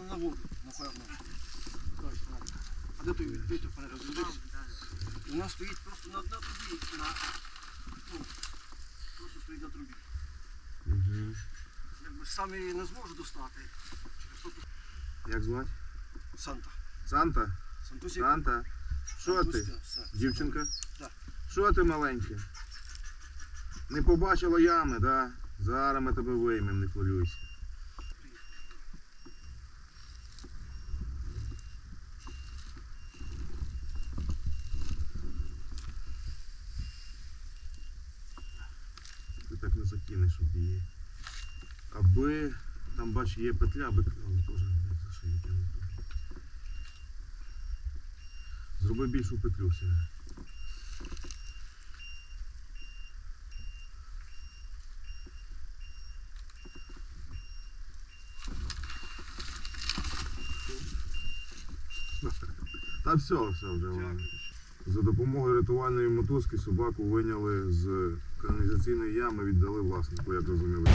на, воду, напевно. Так. А де той відбиток розбився? Вона стоїть просто на, на трубі. На, ну, просто стоїть на трубі. Угу. Якби сам її не зможу достати. Через то тут Як звати? Санта. Санта? Сантусик. Санта? Що ти? Сантуська, все. Дівчинка? Так. Що ти маленьке? Не побачила ями, да? Зараз ми тебе виймемо, не хвилюйся. Ти так не закинеш, щоб її. Аби там бач є петля, аби але теж за шию тягнути. Зроби більшу петлю все. Та все, все вже. За допомогою рятувальної мотузки собаку виняли з каналізаційної ями, віддали власнику, як розуміли.